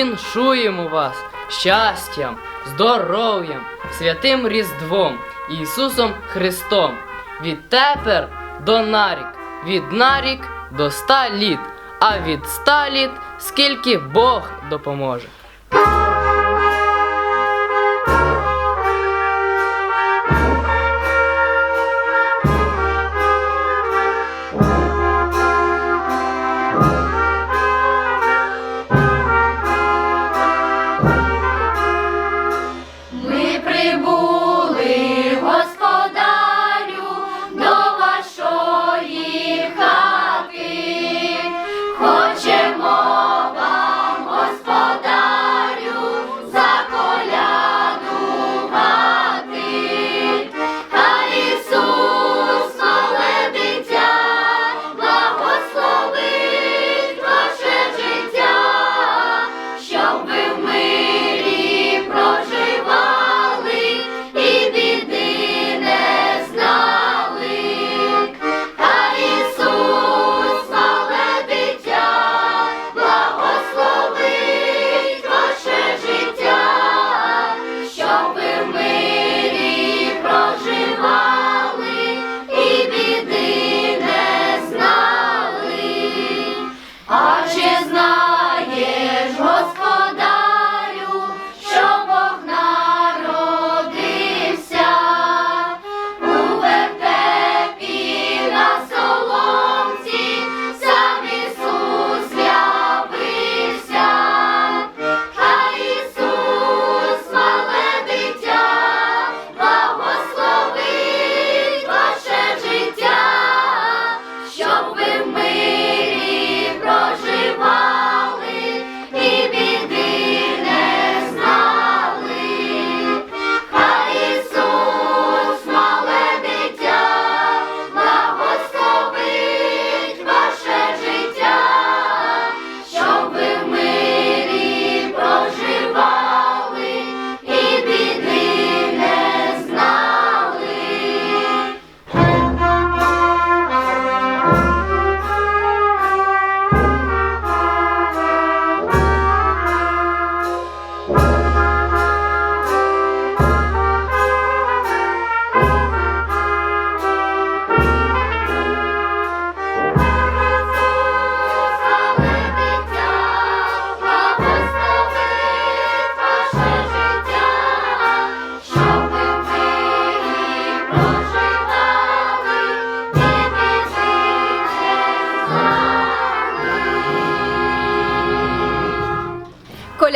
Віншуємо вас щастям, здоров'ям, святим Різдвом Ісусом Христом. Відтепер до нарік, від нарік до ста літ, а від ста літ скільки Бог допоможе.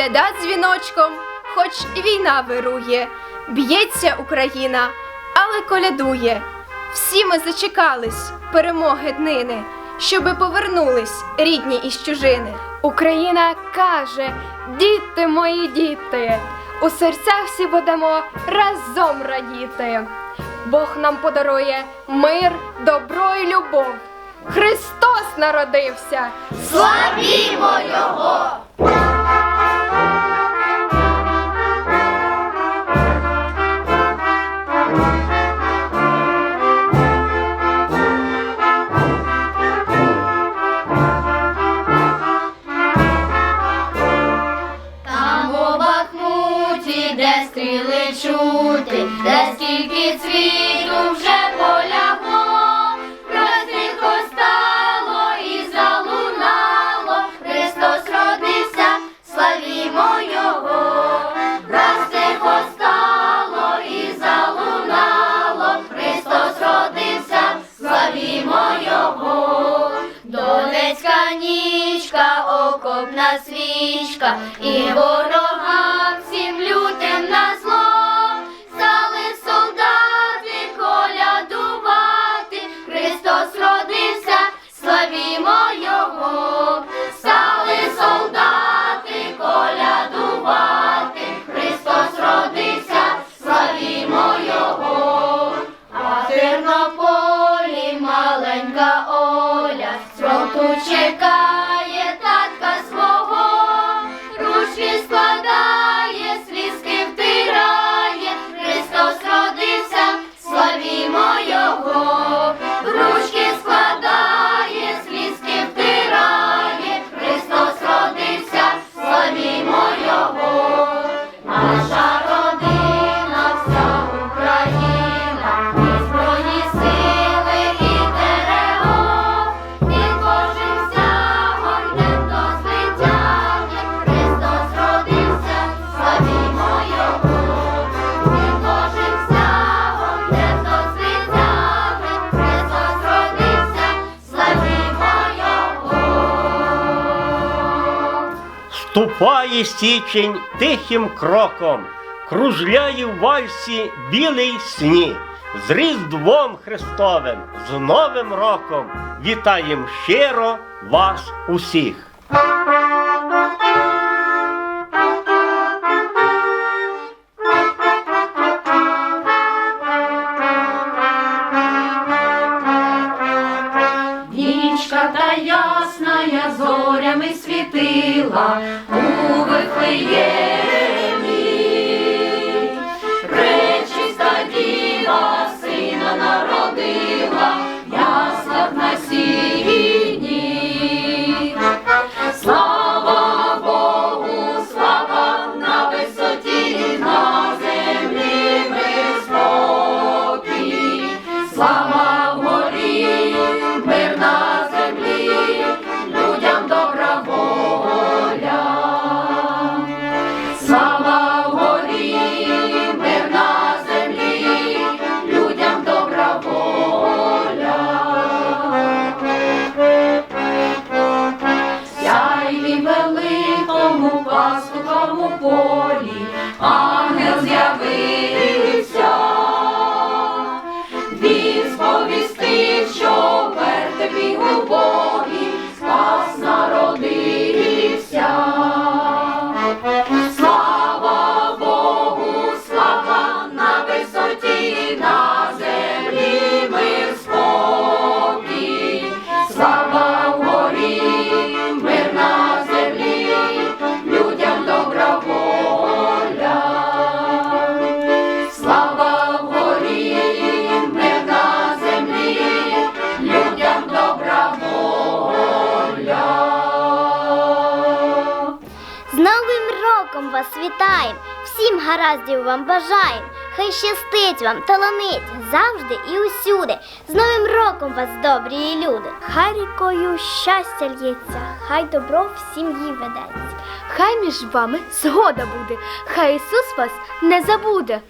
Коляда дзвіночком, хоч і війна вирує, б'ється Україна, але колядує. Всі ми зачекались перемоги днини, щоби повернулись рідні із чужини. Україна каже, діти мої діти, у серцях всі будемо разом радіти. Бог нам подарує мир, добро і любов. Христос народився, славімо Його! річка і ворога. Ступає січень тихим кроком, кружляє в вальсі білий сніг. З Різдвом Христовим, з Новим роком вітаєм щиро вас усіх. У Вифлеємі. Роком вас вітаєм! Всім гараздів вам бажаєм! Хай щастить вам, таланить завжди і усюди. З Новим роком вас, добрі люди! Хай рікою щастя лється, хай добро в сім'ї ведеться. Хай між вами згода буде, хай Ісус вас не забуде.